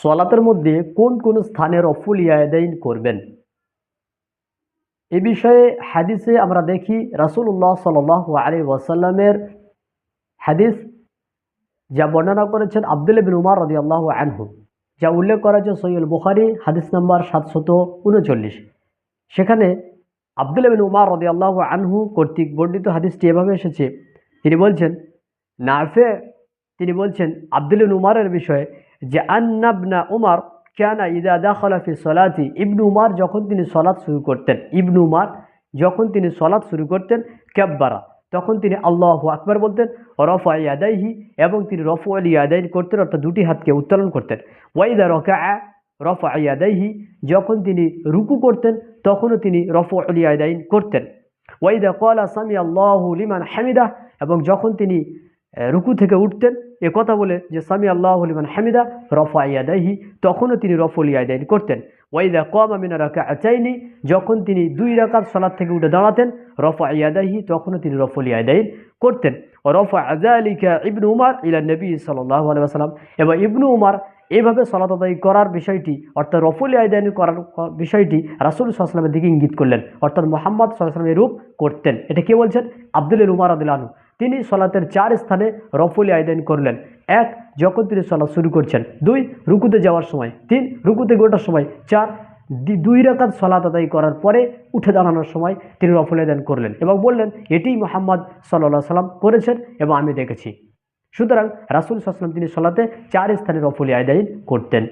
সলাতের মধ্যে কোন কোন স্থানের রফুল ইয়াদাইন করবেন? এ বিষয়ে হাদিসে আমরা দেখি রাসূলুল্লাহ সাল্লাল্লাহু আলী ওয়াসাল্লামের হাদিস, যা বর্ণনা করেছেন আব্দুল বিন উমার রদি আল্লাহ আনহু, যা উল্লেখ করা হয়েছে সৈয়দ বুখারি, হাদিস নাম্বার সাতশত উনচল্লিশ। সেখানে আব্দুল বিন উমার রদি আল্লাহ আনহু কর্তৃক বর্ণিত হাদিসটি এভাবে এসেছে। তিনি বলছেন, নাফে, তিনি বলছেন, আব্দুল উমারের বিষয়ে যে আন্নাবনা উমার কেনা ইদা দাখলাফি সলাতি। ইবনু উমার যখন তিনি সলাৎ শুরু করতেন, ইবনু উমার যখন তিনি সলাৎ শুরু করতেন ক্যাব্বারা তখন তিনি আল্লাহ আকবর বলতেন, রফ ইয়াদাইহি এবং তিনি রফ আলী ইয়াদাইন করতেন, অর্থাৎ দুটি হাতকে উত্তোলন করতেন। ওয়াইদা রকা রফ ইয়াদাইহি। যখন তিনি রুকু করতেন, তখনও তিনি রফ আলী ইয়াদাইন করতেন। ওয়াইদা কলা সামি আল্লাহ লিমান হামিদা এবং যখন তিনি রুকু থেকে উঠতেন। এ কথা বলে যে সামি আল্লাহ লিমান হামিদা, রফা ইয়াদাইহি। তখনও তিনি রফল ইয়াদাইন করতেন। ওয়াইদা কম আমিনা রাকা আচাইনি যখন তিনি দুই রাকাত সলাদ থেকে উঠে দাঁড়াতেন, রফা ইয়াদাইহি, তখনও তিনি রফল ইয়াদাইন করতেন। ও রফা আজালিকা ইবনু উমার ইলা নবী সাল্লাহ আলাইসাল্লাম এবং ইবনু উমার এভাবে সলাত আদায় করার বিষয়টি, অর্থাৎ রফুল আয়দায়ন করার বিষয়টি রাসুল সাল্লামের দিকে ইঙ্গিত করলেন। অর্থাৎ মোহাম্মদ সাল্লামের এরূপ করতেন। এটা কে বলছেন? আব্দুল উমার আদিলানু তিনি সলাতের চার স্থানে রফুল আয়দায়ন করলেন। এক, যখন তিনি সলাৎ শুরু করছেন। দুই, রুকুতে যাওয়ার সময়। তিন, রুকুতে গোটার সময়। চার দুই রাকাত সলাত আদায় করার পরে উঠে দাঁড়ানোর সময় তিনি রফুল আয়দান করলেন এবং বললেন এটি মোহাম্মদ সাল্লাহ সাল্লাম করেছেন এবং আমি দেখেছি। সুতরাং রাসুল সাল্লাম তিনি সলাতে চার স্থানে রফুল আয়দাইন করতেন।